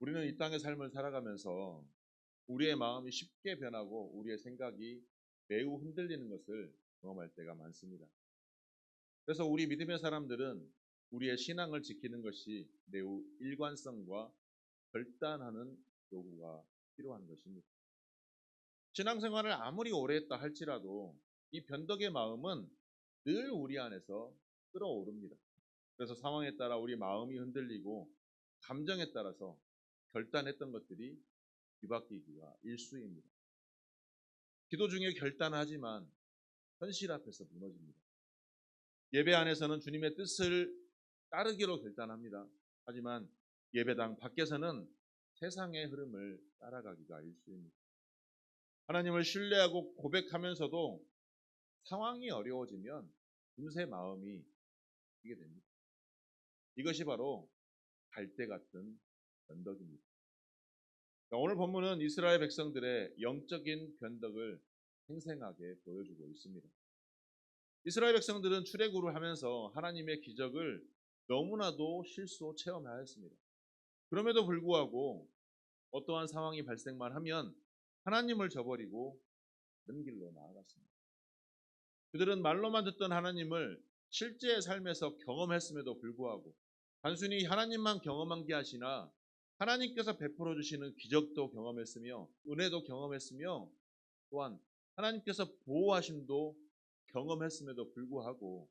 우리는 이 땅의 삶을 살아가면서 우리의 마음이 쉽게 변하고 우리의 생각이 매우 흔들리는 것을 경험할 때가 많습니다. 그래서 우리 믿음의 사람들은 우리의 신앙을 지키는 것이 매우 일관성과 결단하는 요구가 필요한 것입니다. 신앙생활을 아무리 오래 했다 할지라도 이 변덕의 마음은 늘 우리 안에서 끌어오릅니다. 그래서 상황에 따라 우리 마음이 흔들리고 감정에 따라서 결단했던 것들이 뒤바뀌기가 일수입니다. 기도 중에 결단하지만 현실 앞에서 무너집니다. 예배 안에서는 주님의 뜻을 따르기로 결단합니다. 하지만 예배당 밖에서는 세상의 흐름을 따라가기가 일수입니다. 하나님을 신뢰하고 고백하면서도 상황이 어려워지면 금세 마음이 이게 됩니다. 이것이 바로 갈대 같은 변덕입니다. 오늘 본문은 이스라엘 백성들의 영적인 변덕을 생생하게 보여주고 있습니다. 이스라엘 백성들은 출애굽을 하면서 하나님의 기적을 너무나도 실수 체험하였습니다. 그럼에도 불구하고 어떠한 상황이 발생만 하면 하나님을 저버리고 다른 길로 나아갔습니다. 그들은 말로만 듣던 하나님을 실제 삶에서 경험했음에도 불구하고 단순히 하나님만 경험한 게 아니라 하나님께서 베풀어 주시는 기적도 경험했으며 은혜도 경험했으며 또한 하나님께서 보호하심도 경험했음에도 불구하고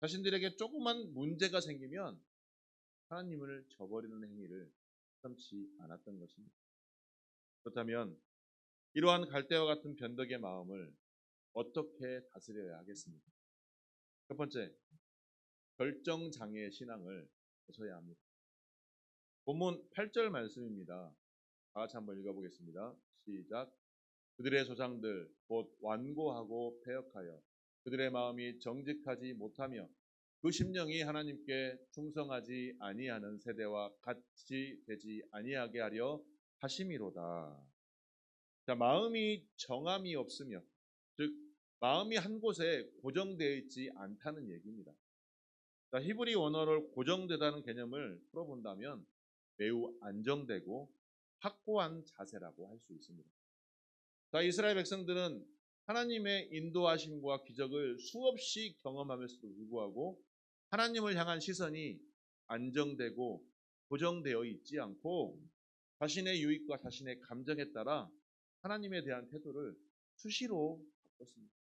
자신들에게 조그만 문제가 생기면 하나님을 저버리는 행위를 참지 않았던 것입니다. 그렇다면 이러한 갈대와 같은 변덕의 마음을 어떻게 다스려야 하겠습니까? 첫 번째, 결정장애의 신앙을 고쳐야 합니다. 본문 8절 말씀입니다. 다 같이 한번 읽어보겠습니다. 시작. 그들의 조상들 곧 완고하고 패역하여 그들의 마음이 정직하지 못하며 그 심령이 하나님께 충성하지 아니하는 세대와 같이 되지 아니하게 하려 하심이로다. 자, 마음이 정함이 없으며 즉 마음이 한 곳에 고정되어 있지 않다는 얘기입니다. 자, 히브리 원어를 고정되다는 개념을 풀어본다면 매우 안정되고 확고한 자세라고 할 수 있습니다. 자, 이스라엘 백성들은 하나님의 인도하심과 기적을 수없이 경험하면서도 불구하고 하나님을 향한 시선이 안정되고 고정되어 있지 않고 자신의 유익과 자신의 감정에 따라 하나님에 대한 태도를 수시로 바꿨습니다.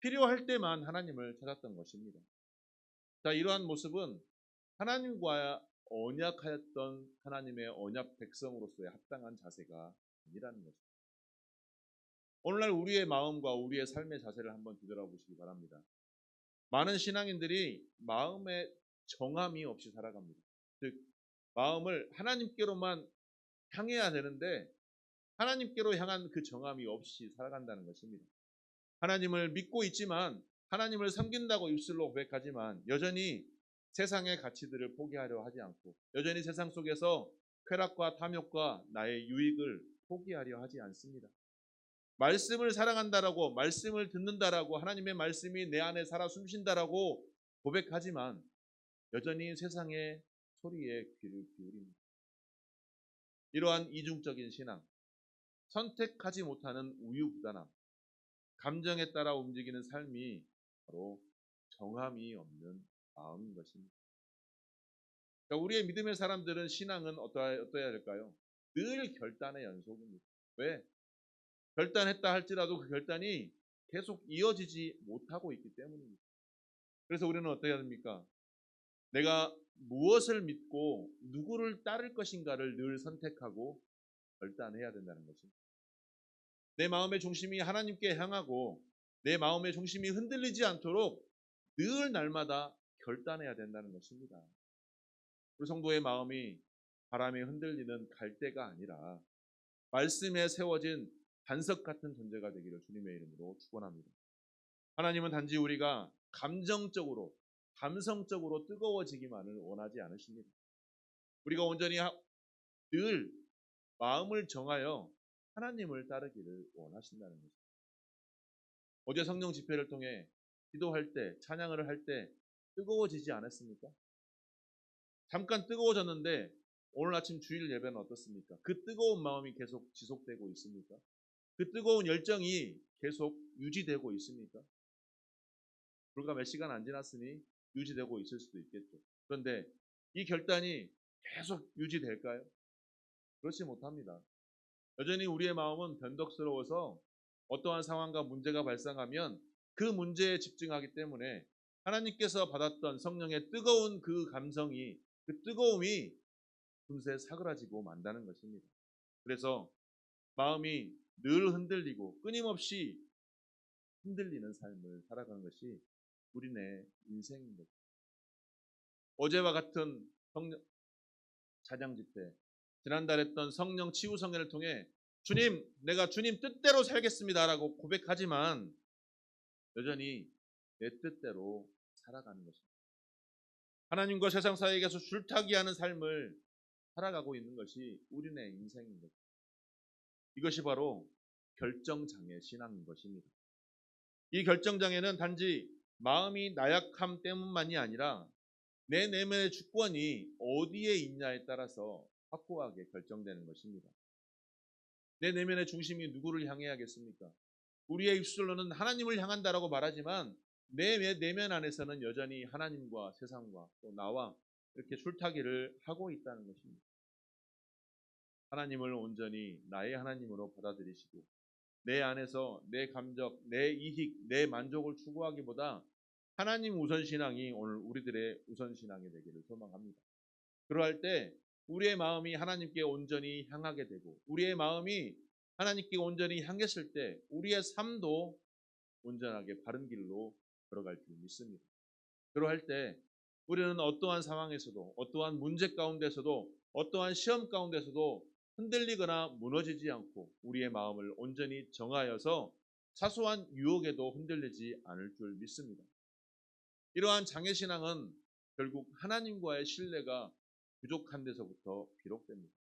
필요할 때만 하나님을 찾았던 것입니다. 자, 이러한 모습은 하나님과 언약하였던 하나님의 언약 백성으로서의 합당한 자세가 아니라는 것입니다. 오늘날 우리의 마음과 우리의 삶의 자세를 한번 뒤돌아보시기 바랍니다. 많은 신앙인들이 마음에 정함이 없이 살아갑니다. 즉, 마음을 하나님께로만 향해야 되는데 하나님께로 향한 그 정함이 없이 살아간다는 것입니다. 하나님을 믿고 있지만 하나님을 섬긴다고 입술로 고백하지만 여전히 세상의 가치들을 포기하려 하지 않고 여전히 세상 속에서 쾌락과 탐욕과 나의 유익을 포기하려 하지 않습니다. 말씀을 사랑한다라고 말씀을 듣는다라고 하나님의 말씀이 내 안에 살아 숨쉰다라고 고백하지만 여전히 세상의 소리에 귀를 기울입니다. 이러한 이중적인 신앙, 선택하지 못하는 우유부단함, 감정에 따라 움직이는 삶이 바로 정함이 없는 마음인 것입니다. 그러니까 우리의 믿음의 사람들은 신앙은 어떠해야, 어떠해야 될까요? 늘 결단의 연속입니다. 왜? 결단했다 할지라도 그 결단이 계속 이어지지 못하고 있기 때문입니다. 그래서 우리는 어떻게 됩니까? 내가 무엇을 믿고 누구를 따를 것인가를 늘 선택하고 결단해야 된다는 것입니다. 내 마음의 중심이 하나님께 향하고 내 마음의 중심이 흔들리지 않도록 늘 날마다 결단해야 된다는 것입니다. 우리 성도의 마음이 바람에 흔들리는 갈대가 아니라 말씀에 세워진 반석 같은 존재가 되기를 주님의 이름으로 축원합니다. 하나님은 단지 우리가 감정적으로 감성적으로 뜨거워지기만을 원하지 않으십니다. 우리가 온전히 늘 마음을 정하여 하나님을 따르기를 원하신다는 것입니다. 어제 성령 집회를 통해 기도할 때, 찬양을 할 때 뜨거워지지 않았습니까? 잠깐 뜨거워졌는데 오늘 아침 주일 예배는 어떻습니까? 그 뜨거운 마음이 계속 지속되고 있습니까? 그 뜨거운 열정이 계속 유지되고 있습니까? 불과 몇 시간 안 지났으니 유지되고 있을 수도 있겠죠. 그런데 이 결단이 계속 유지될까요? 그렇지 못합니다. 여전히 우리의 마음은 변덕스러워서 어떠한 상황과 문제가 발생하면 그 문제에 집중하기 때문에 하나님께서 받았던 성령의 뜨거운 그 감성이 그 뜨거움이 금세 사그라지고 만다는 것입니다. 그래서 마음이 늘 흔들리고 끊임없이 흔들리는 삶을 살아가는 것이 우리네 거죠. 어제와 같은 성령 찬양 집회, 지난달 했던 성령 치유 성회를 통해 주님, 내가 주님 뜻대로 살겠습니다라고 고백하지만 여전히 내 뜻대로 살아가는 것입니다. 하나님과 세상 사이에서 줄타기하는 삶을 살아가고 있는 것이 우리네 인생인 거죠. 이것이 바로 결정장애 신앙인 것입니다. 이 결정장애는 단지 마음이 나약함 때문만이 아니라 내 내면의 주권이 어디에 있냐에 따라서 확고하게 결정되는 것입니다. 내 내면의 중심이 누구를 향해야겠습니까? 우리의 입술로는 하나님을 향한다라고 말하지만 내 내면 안에서는 여전히 하나님과 세상과 또 나와 이렇게 줄타기를 하고 있다는 것입니다. 하나님을 온전히 나의 하나님으로 받아들이시고 내 안에서 내 감적, 내 이익, 내 만족을 추구하기보다 하나님 우선 신앙이 오늘 우리들의 우선 신앙이 되기를 소망합니다. 그러할 때 우리의 마음이 하나님께 온전히 향하게 되고 우리의 마음이 하나님께 온전히 향했을 때 우리의 삶도 온전하게 바른 길로 걸어갈 줄 믿습니다. 그러할 때 우리는 어떠한 상황에서도 어떠한 문제 가운데서도 어떠한 시험 가운데서도 흔들리거나 무너지지 않고 우리의 마음을 온전히 정하여서 사소한 유혹에도 흔들리지 않을 줄 믿습니다. 이러한 장애신앙은 결국 하나님과의 신뢰가 부족한 데서부터 비롯됩니다.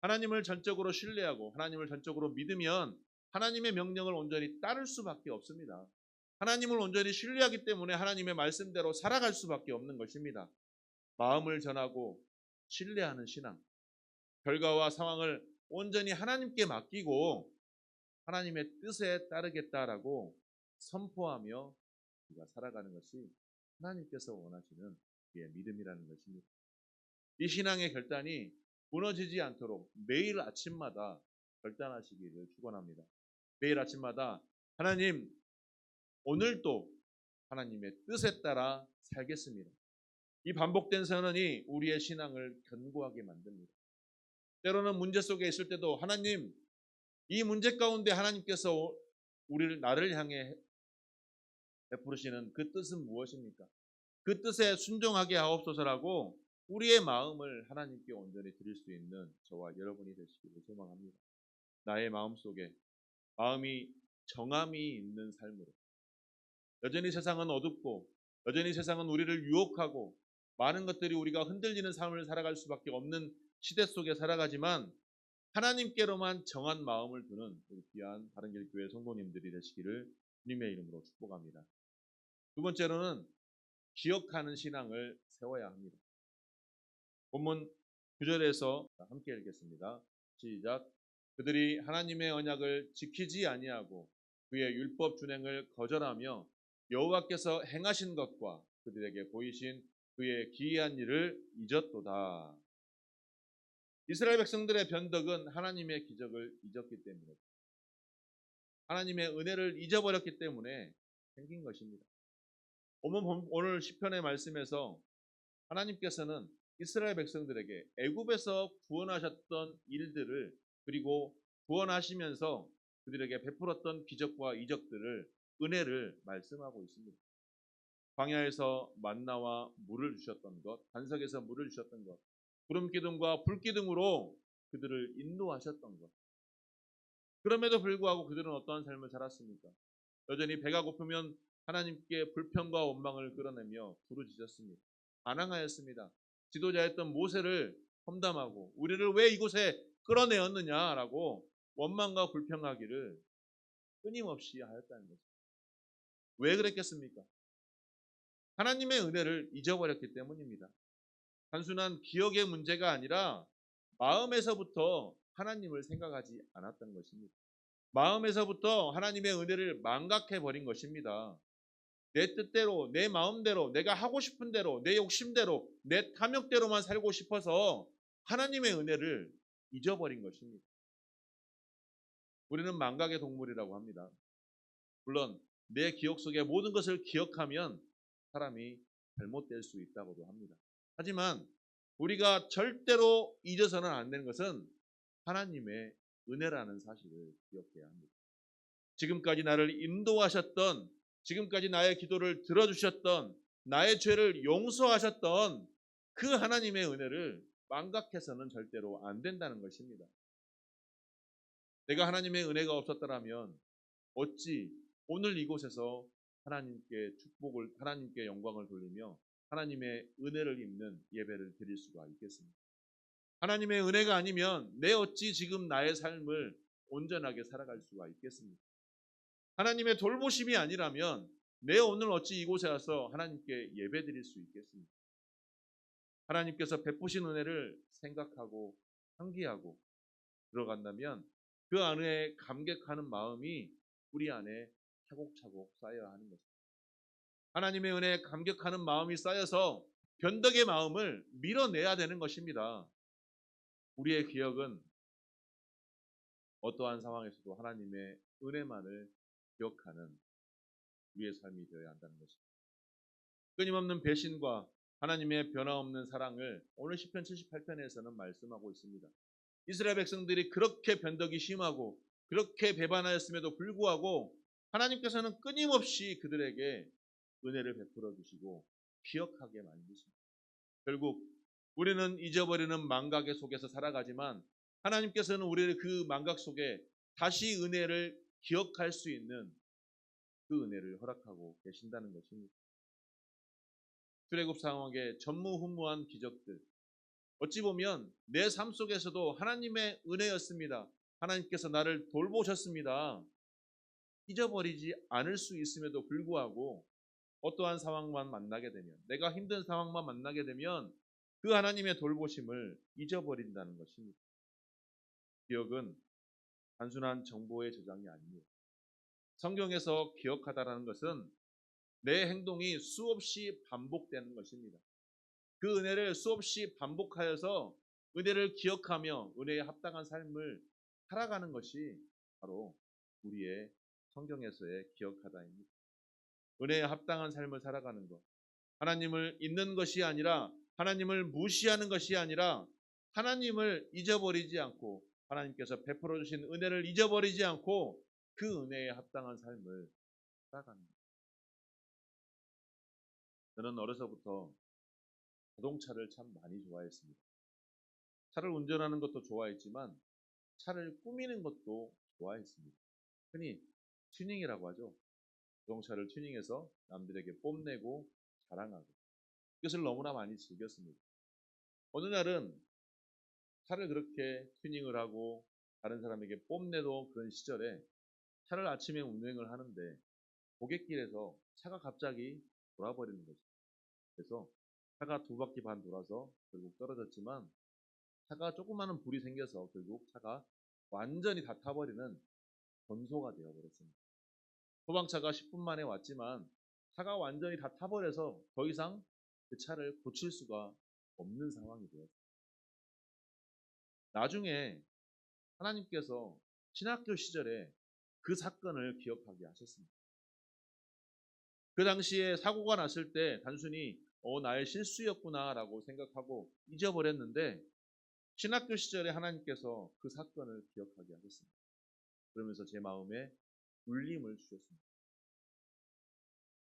하나님을 전적으로 신뢰하고 하나님을 전적으로 믿으면 하나님의 명령을 온전히 따를 수밖에 없습니다. 하나님을 온전히 신뢰하기 때문에 하나님의 말씀대로 살아갈 수밖에 없는 것입니다. 마음을 전하고 신뢰하는 신앙, 결과와 상황을 온전히 하나님께 맡기고 하나님의 뜻에 따르겠다라고 선포하며 우리가 살아가는 것이 하나님께서 원하시는 우리의 믿음이라는 것입니다. 이 신앙의 결단이 무너지지 않도록 매일 아침마다 결단하시기를 축원합니다. 매일 아침마다 하나님 오늘도 하나님의 뜻에 따라 살겠습니다. 이 반복된 선언이 우리의 신앙을 견고하게 만듭니다. 때로는 문제 속에 있을 때도 하나님 이 문제 가운데 하나님께서 우리를 나를 향해 베푸시는 그 뜻은 무엇입니까? 그 뜻에 순종하게 하옵소서라고 우리의 마음을 하나님께 온전히 드릴 수 있는 저와 여러분이 되시기를 소망합니다. 나의 마음 속에 마음이 정함이 있는 삶으로 여전히 세상은 어둡고 여전히 세상은 우리를 유혹하고 많은 것들이 우리가 흔들리는 삶을 살아갈 수밖에 없는 시대 속에 살아가지만 하나님께로만 정한 마음을 두는 우리 귀한 바른길 교회 성도님들이 되시기를 주님의 이름으로 축복합니다. 두 번째로는 기억하는 신앙을 세워야 합니다. 본문 9절에서 함께 읽겠습니다. 시작. 그들이 하나님의 언약을 지키지 아니하고 그의 율법 준행을 거절하며 여호와께서 행하신 것과 그들에게 보이신 그의 기이한 일을 잊었도다. 이스라엘 백성들의 변덕은 하나님의 기적을 잊었기 때문에 하나님의 은혜를 잊어버렸기 때문에 생긴 것입니다. 오늘 시편의 말씀에서 하나님께서는 이스라엘 백성들에게 애굽에서 구원하셨던 일들을 그리고 구원하시면서 그들에게 베풀었던 기적과 이적들을 은혜를 말씀하고 있습니다. 광야에서 만나와 물을 주셨던 것, 반석에서 물을 주셨던 것, 구름 기둥과 불 기둥으로 그들을 인도하셨던 것. 그럼에도 불구하고 그들은 어떠한 삶을 살았습니까? 여전히 배가 고프면 하나님께 불평과 원망을 끌어내며 부르짖었습니다. 반항하였습니다. 지도자였던 모세를 험담하고 우리를 왜 이곳에 끌어내었느냐라고 원망과 불평하기를 끊임없이 하였다는 거죠. 왜 그랬겠습니까? 하나님의 은혜를 잊어버렸기 때문입니다. 단순한 기억의 문제가 아니라 마음에서부터 하나님을 생각하지 않았던 것입니다. 마음에서부터 하나님의 은혜를 망각해 버린 것입니다. 내 뜻대로, 내 마음대로, 내가 하고 싶은 대로, 내 욕심대로, 내 탐욕대로만 살고 싶어서 하나님의 은혜를 잊어버린 것입니다. 우리는 망각의 동물이라고 합니다. 물론 내 기억 속에 모든 것을 기억하면 사람이 잘못될 수 있다고도 합니다. 하지만 우리가 절대로 잊어서는 안 되는 것은 하나님의 은혜라는 사실을 기억해야 합니다. 지금까지 나를 인도하셨던, 지금까지 나의 기도를 들어주셨던, 나의 죄를 용서하셨던 그 하나님의 은혜를 망각해서는 절대로 안 된다는 것입니다. 내가 하나님의 은혜가 없었더라면 어찌 오늘 이곳에서 하나님께 축복을, 하나님께 영광을 돌리며 하나님의 은혜를 입는 예배를 드릴 수가 있겠습니다. 하나님의 은혜가 아니면 내 어찌 지금 나의 삶을 온전하게 살아갈 수가 있겠습니까? 하나님의 돌보심이 아니라면 내 오늘 어찌 이곳에 와서 하나님께 예배 드릴 수 있겠습니까? 하나님께서 베푸신 은혜를 생각하고 상기하고 들어간다면 그 안에 감격하는 마음이 우리 안에 차곡차곡 쌓여야 하는 것입니다. 하나님의 은혜에 감격하는 마음이 쌓여서 변덕의 마음을 밀어내야 되는 것입니다. 우리의 기억은 어떠한 상황에서도 하나님의 은혜만을 기억하는 우리의 삶이 되어야 한다는 것입니다. 끊임없는 배신과 하나님의 변화없는 사랑을 오늘 10편 78편에서는 말씀하고 있습니다. 이스라엘 백성들이 그렇게 변덕이 심하고 그렇게 배반하였음에도 불구하고 하나님께서는 끊임없이 그들에게 은혜를 베풀어 주시고 기억하게 만드십니다. 결국 우리는 잊어버리는 망각의 속에서 살아가지만 하나님께서는 우리를 그 망각 속에 다시 은혜를 기억할 수 있는 그 은혜를 허락하고 계신다는 것입니다. 출애굽 상황의 전무후무한 기적들 어찌 보면 내 삶 속에서도 하나님의 은혜였습니다. 하나님께서 나를 돌보셨습니다. 잊어버리지 않을 수 있음에도 불구하고 어떠한 상황만 만나게 되면 내가 힘든 상황만 만나게 되면 그 하나님의 돌보심을 잊어버린다는 것입니다. 기억은 단순한 정보의 저장이 아닙니다. 성경에서 기억하다라는 것은 내 행동이 수없이 반복되는 것입니다. 그 은혜를 수없이 반복하여서 은혜를 기억하며 은혜에 합당한 삶을 살아가는 것이 바로 우리의 성경에서의 기억하다입니다. 은혜에 합당한 삶을 살아가는 것. 하나님을 잊는 것이 아니라 하나님을 무시하는 것이 아니라 하나님을 잊어버리지 않고 하나님께서 베풀어 주신 은혜를 잊어버리지 않고 그 은혜에 합당한 삶을 살아가는 것. 저는 어려서부터 자동차를 참 많이 좋아했습니다. 차를 운전하는 것도 좋아했지만 차를 꾸미는 것도 좋아했습니다. 흔히 튜닝이라고 하죠. 자동차를 튜닝해서 남들에게 뽐내고 자랑하고 이것을 너무나 많이 즐겼습니다. 어느 날은 차를 그렇게 튜닝을 하고 다른 사람에게 뽐내도 그런 시절에 차를 아침에 운행을 하는데 고갯길에서 차가 갑자기 돌아버리는 거죠. 그래서 차가 두 바퀴 반 돌아서 결국 떨어졌지만 차가 조그마한 불이 생겨서 결국 차가 완전히 다 타버리는 전소가 되어버렸습니다. 소방차가 10분 만에 왔지만 차가 완전히 다 타버려서 더 이상 그 차를 고칠 수가 없는 상황이 되었습니다. 나중에 하나님께서 신학교 시절에 그 사건을 기억하게 하셨습니다. 그 당시에 사고가 났을 때 단순히 어, 나의 실수였구나라고 생각하고 잊어버렸는데 신학교 시절에 하나님께서 그 사건을 기억하게 하셨습니다. 그러면서 제 마음에 울림을 주셨습니다.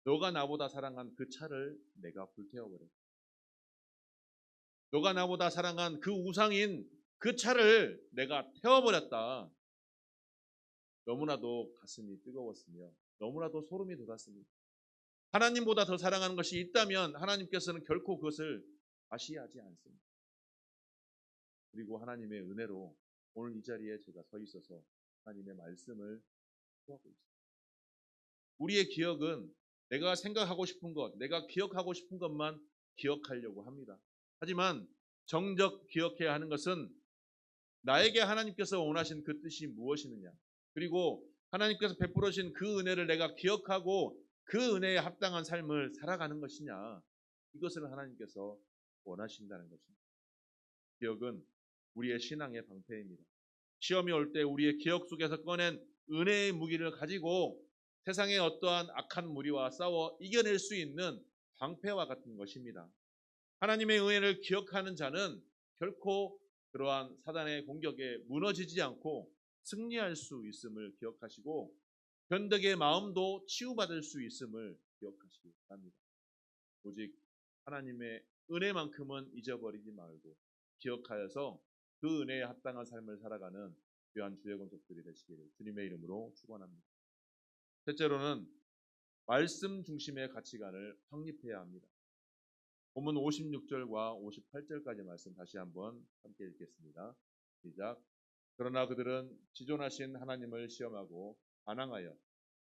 너가 나보다 사랑한 그 차를 내가 불태워버렸다. 너가 나보다 사랑한 그 우상인 그 차를 내가 태워버렸다. 너무나도 가슴이 뜨거웠으며 너무나도 소름이 돋았습니다. 하나님보다 더 사랑하는 것이 있다면 하나님께서는 결코 그것을 과시하지 않습니다. 그리고 하나님의 은혜로 오늘 이 자리에 제가 서 있어서 하나님의 말씀을 수하고 있습니다. 우리의 기억은 내가 생각하고 싶은 것, 내가 기억하고 싶은 것만 기억하려고 합니다. 하지만 정적 기억해야 하는 것은 나에게 하나님께서 원하신 그 뜻이 무엇이느냐. 그리고 하나님께서 베풀어 주신 그 은혜를 내가 기억하고 그 은혜에 합당한 삶을 살아가는 것이냐. 이것을 하나님께서 원하신다는 것입니다. 기억은 우리의 신앙의 방패입니다. 시험이 올 때 우리의 기억 속에서 꺼낸 은혜의 무기를 가지고 세상의 어떠한 악한 무리와 싸워 이겨낼 수 있는 방패와 같은 것입니다. 하나님의 은혜를 기억하는 자는 결코 그러한 사단의 공격에 무너지지 않고 승리할 수 있음을 기억하시고 변덕의 마음도 치유받을 수 있음을 기억하시기 바랍니다. 오직 하나님의 은혜만큼은 잊어버리지 말고 기억하여서 그 은혜에 합당한 삶을 살아가는 귀한 주의 권속들이 되시기를 주님의 이름으로 축원합니다. 셋째로는 말씀 중심의 가치관을 확립해야 합니다. 본문 56절과 58절까지 말씀 다시 한번 함께 읽겠습니다. 시작. 그러나 그들은 지존하신 하나님을 시험하고 반항하여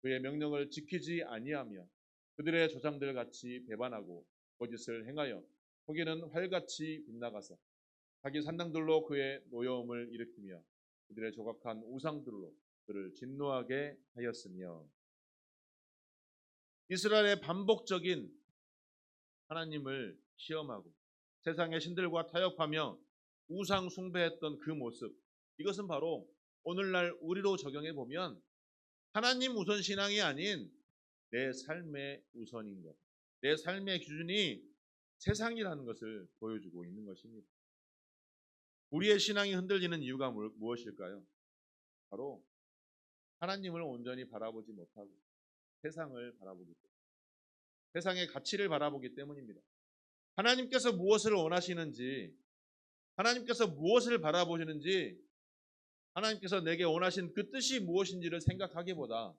그의 명령을 지키지 아니하며 그들의 조상들 같이 배반하고 거짓을 행하여 거기는 활같이 빗나가서 자기 산당들로 그의 노여움을 일으키며 그들의 조각한 우상들로 그를 진노하게 하였으며 이스라엘의 반복적인 하나님을 시험하고 세상의 신들과 타협하며 우상 숭배했던 그 모습 이것은 바로 오늘날 우리로 적용해 보면 하나님 우선 신앙이 아닌 내 삶의 우선인 것, 내 삶의 기준이 세상이라는 것을 보여주고 있는 것입니다. 우리의 신앙이 흔들리는 이유가 무- 무엇일까요? 바로 하나님을 온전히 바라보지 못하고 세상을 바라보기 때문, 세상의 가치를 바라보기 때문입니다. 하나님께서 무엇을 원하시는지, 하나님께서 무엇을 바라보시는지, 하나님께서 내게 원하신 그 뜻이 무엇인지를 생각하기보다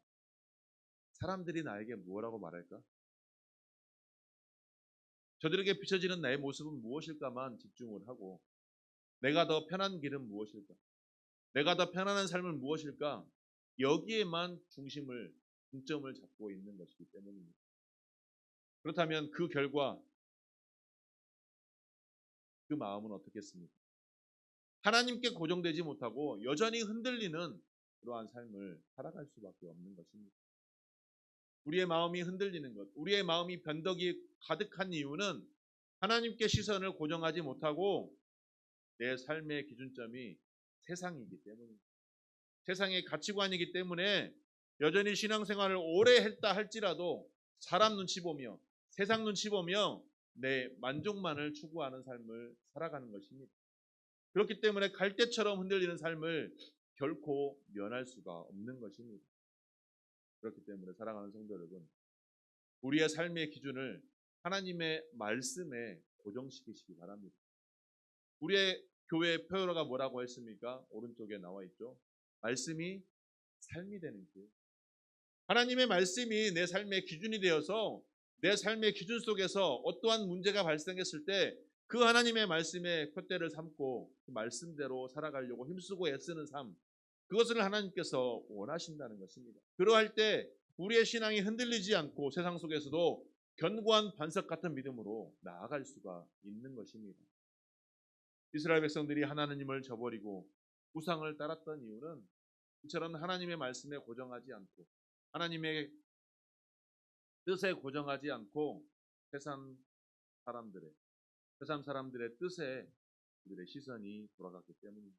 사람들이 나에게 무엇라고 말할까? 저들에게 비춰지는 나의 모습은 무엇일까만 집중을 하고 내가 더 편한 길은 무엇일까? 내가 더 편안한 삶은 무엇일까? 여기에만 중심을 중점을 잡고 있는 것이기 때문입니다. 그렇다면 그 결과 그 마음은 어떻겠습니까? 하나님께 고정되지 못하고 여전히 흔들리는 그러한 삶을 살아갈 수밖에 없는 것입니다. 우리의 마음이 흔들리는 것, 우리의 마음이 변덕이 가득한 이유는 하나님께 시선을 고정하지 못하고 내 삶의 기준점이 세상이기 때문입니다. 세상의 가치관이기 때문에 여전히 신앙생활을 오래 했다 할지라도 사람 눈치 보며 세상 눈치 보며 내 만족만을 추구하는 삶을 살아가는 것입니다. 그렇기 때문에 갈대처럼 흔들리는 삶을 결코 면할 수가 없는 것입니다. 그렇기 때문에 사랑하는 성도 여러분, 우리의 삶의 기준을 하나님의 말씀에 고정시키시기 바랍니다. 우리의 교회 표어가 뭐라고 했습니까? 오른쪽에 나와 있죠. 말씀이 삶이 되는 길. 하나님의 말씀이 내 삶의 기준이 되어서 내 삶의 기준 속에서 어떠한 문제가 발생했을 때 그 하나님의 말씀에 푯대를 삼고 그 말씀대로 살아가려고 힘쓰고 애쓰는 삶 그것을 하나님께서 원하신다는 것입니다. 그러할 때 우리의 신앙이 흔들리지 않고 세상 속에서도 견고한 반석 같은 믿음으로 나아갈 수가 있는 것입니다. 이스라엘 백성들이 하나님을 저버리고 우상을 따랐던 이유는 이처럼 하나님의 말씀에 고정하지 않고 하나님의 뜻에 고정하지 않고 세상 사람들의 세상 사람들의 뜻에 그들의 시선이 돌아갔기 때문입니다.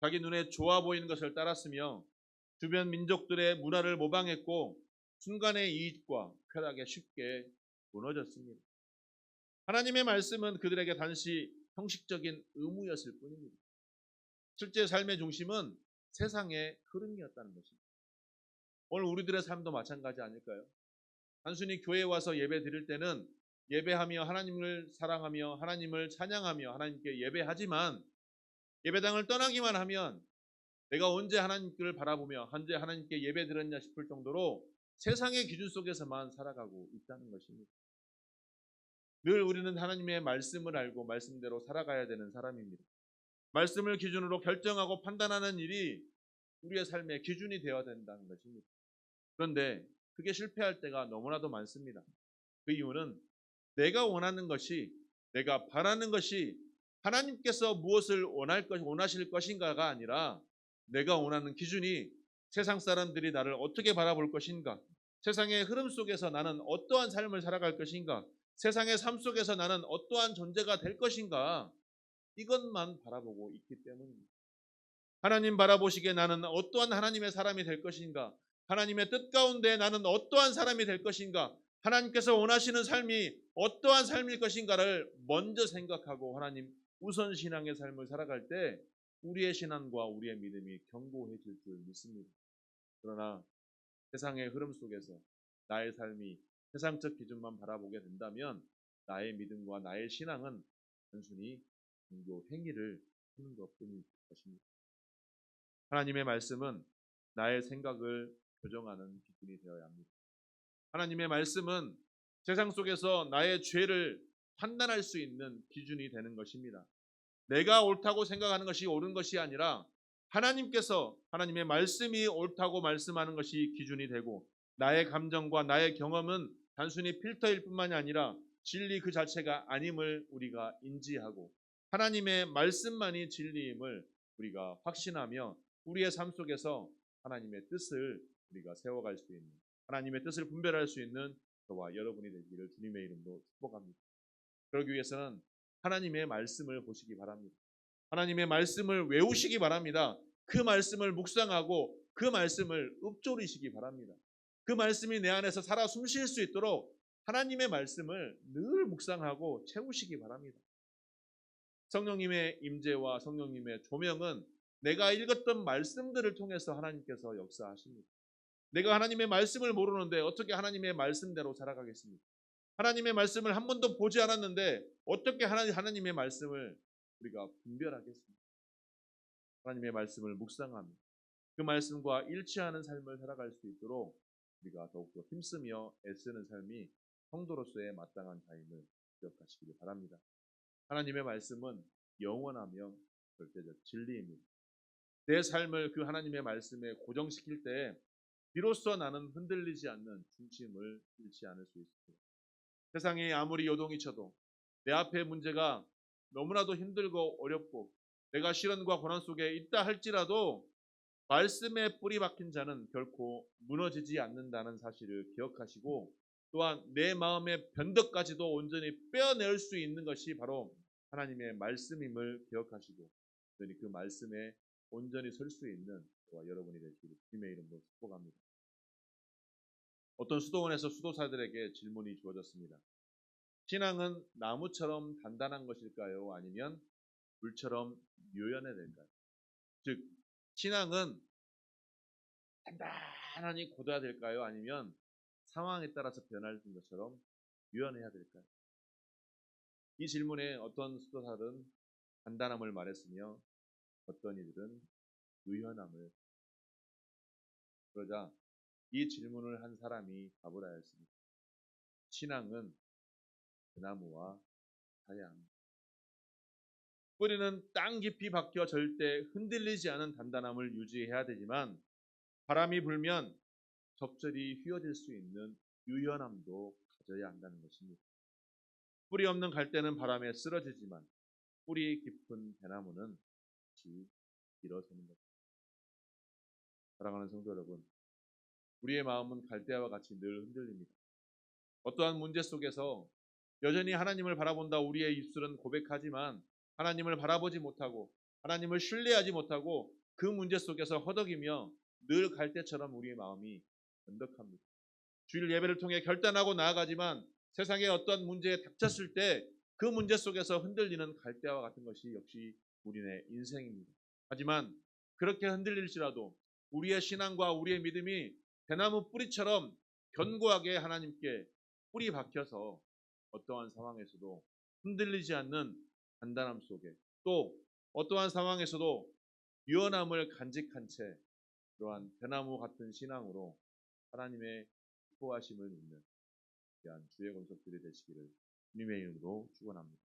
자기 눈에 좋아 보이는 것을 따랐으며 주변 민족들의 문화를 모방했고 순간의 이익과 쾌락에 쉽게 무너졌습니다. 하나님의 말씀은 그들에게 단지 형식적인 의무였을 뿐입니다. 실제 삶의 중심은 세상의 흐름이었다는 것입니다. 오늘 우리들의 삶도 마찬가지 아닐까요? 단순히 교회에 와서 예배 드릴 때는 예배하며 하나님을 사랑하며 하나님을 찬양하며 하나님께 예배하지만 예배당을 떠나기만 하면 내가 언제 하나님을 바라보며 언제 하나님께 예배 드렸냐 싶을 정도로 세상의 기준 속에서만 살아가고 있다는 것입니다. 늘 우리는 하나님의 말씀을 알고 말씀대로 살아가야 되는 사람입니다. 말씀을 기준으로 결정하고 판단하는 일이 우리의 삶의 기준이 되어야 된다는 것입니다. 그런데 그게 실패할 때가 너무나도 많습니다. 그 이유는 내가 원하는 것이 내가 바라는 것이 하나님께서 무엇을 원할 것, 원하실 것인가가 아니라 내가 원하는 기준이 세상 사람들이 나를 어떻게 바라볼 것인가, 세상의 흐름 속에서 나는 어떠한 삶을 살아갈 것인가, 세상의 삶 속에서 나는 어떠한 존재가 될 것인가, 이것만 바라보고 있기 때문입니다. 하나님 바라보시기에 나는 어떠한 하나님의 사람이 될 것인가, 하나님의 뜻 가운데 나는 어떠한 사람이 될 것인가, 하나님께서 원하시는 삶이 어떠한 삶일 것인가를 먼저 생각하고 하나님 우선 신앙의 삶을 살아갈 때 우리의 신앙과 우리의 믿음이 견고해질 줄 믿습니다. 그러나 세상의 흐름 속에서 나의 삶이 세상적 기준만 바라보게 된다면 나의 믿음과 나의 신앙은 단순히 종교 행위를 하는 것뿐일 것입니다. 하나님의 말씀은 나의 생각을 교정하는 기준이 되어야 합니다. 하나님의 말씀은 세상 속에서 나의 죄를 판단할 수 있는 기준이 되는 것입니다. 내가 옳다고 생각하는 것이 옳은 것이 아니라 하나님께서 하나님의 말씀이 옳다고 말씀하는 것이 기준이 되고 나의 감정과 나의 경험은 단순히 필터일 뿐만이 아니라 진리 그 자체가 아님을 우리가 인지하고 하나님의 말씀만이 진리임을 우리가 확신하며 우리의 삶 속에서 하나님의 뜻을 우리가 세워갈 수 있는 하나님의 뜻을 분별할 수 있는 저와 여러분이 되기를 주님의 이름으로 축복합니다. 그러기 위해서는 하나님의 말씀을 보시기 바랍니다. 하나님의 말씀을 외우시기 바랍니다. 그 말씀을 묵상하고 그 말씀을 읊조리시기 바랍니다. 그 말씀이 내 안에서 살아 숨쉴 수 있도록 하나님의 말씀을 늘 묵상하고 채우시기 바랍니다. 성령님의 임재와 성령님의 조명은 내가 읽었던 말씀들을 통해서 하나님께서 역사하십니다. 내가 하나님의 말씀을 모르는데 어떻게 하나님의 말씀대로 살아가겠습니까? 하나님의 말씀을 한 번도 보지 않았는데 어떻게 하나님의 말씀을 우리가 분별하겠습니까? 하나님의 말씀을 묵상하며 그 말씀과 일치하는 삶을 살아갈 수 있도록 우리가 더욱더 힘쓰며 애쓰는 삶이 성도로서의 마땅한 자임을 기억하시기를 바랍니다. 하나님의 말씀은 영원하며 절대적 진리입니다. 내 삶을 그 하나님의 말씀에 고정시킬 때 비로소 나는 흔들리지 않는 중심을 잃지 않을 수 있습니다. 세상이 아무리 요동이 쳐도 내 앞에 문제가 너무나도 힘들고 어렵고 내가 시련과 고난 속에 있다 할지라도 말씀에 뿌리 박힌 자는 결코 무너지지 않는다는 사실을 기억하시고 또한 내 마음의 변덕까지도 온전히 빼어낼 수 있는 것이 바로 하나님의 말씀임을 기억하시고 그 말씀에 온전히 설 수 있는 저와 여러분이 되시기를 주님의 이름으로 축복합니다. 어떤 수도원에서 수도사들에게 질문이 주어졌습니다. 신앙은 나무처럼 단단한 것일까요? 아니면 물처럼 유연해야 될까요? 즉, 신앙은 단단하니 굳어야 될까요? 아니면 상황에 따라서 변할 것처럼 유연해야 될까요? 이 질문에 어떤 수도사들은 단단함을 말했으며 어떤 이들은 유연함을 그러자 이 질문을 한 사람이 답을 하였습니다. 신앙은 그나무와 사양 뿌리는 땅 깊이 박혀 절대 흔들리지 않은 단단함을 유지해야 되지만 바람이 불면 적절히 휘어질 수 있는 유연함도 가져야 한다는 것입니다. 뿌리 없는 갈대는 바람에 쓰러지지만 뿌리 깊은 대나무는 다시 일어서는 것. 사랑하는 성도 여러분, 우리의 마음은 갈대와 같이 늘 흔들립니다. 어떠한 문제 속에서 여전히 하나님을 바라본다 우리의 입술은 고백하지만 하나님을 바라보지 못하고 하나님을 신뢰하지 못하고 그 문제 속에서 허덕이며 늘 갈대처럼 우리의 마음이 변덕합니다. 주일 예배를 통해 결단하고 나아가지만 세상에 어떤 문제에 닥쳤을 때 그 문제 속에서 흔들리는 갈대와 같은 것이 역시 우리의 인생입니다. 하지만 그렇게 흔들릴지라도 우리의 신앙과 우리의 믿음이 대나무 뿌리처럼 견고하게 하나님께 뿌리 박혀서 어떠한 상황에서도 흔들리지 않는 단단함 속에 또 어떠한 상황에서도 유연함을 간직한 채 그러한 대나무 같은 신앙으로 하나님의 기뻐하심을 믿는 귀한 주의 권속들이 되시기를 주님의 이름으로 축원합니다.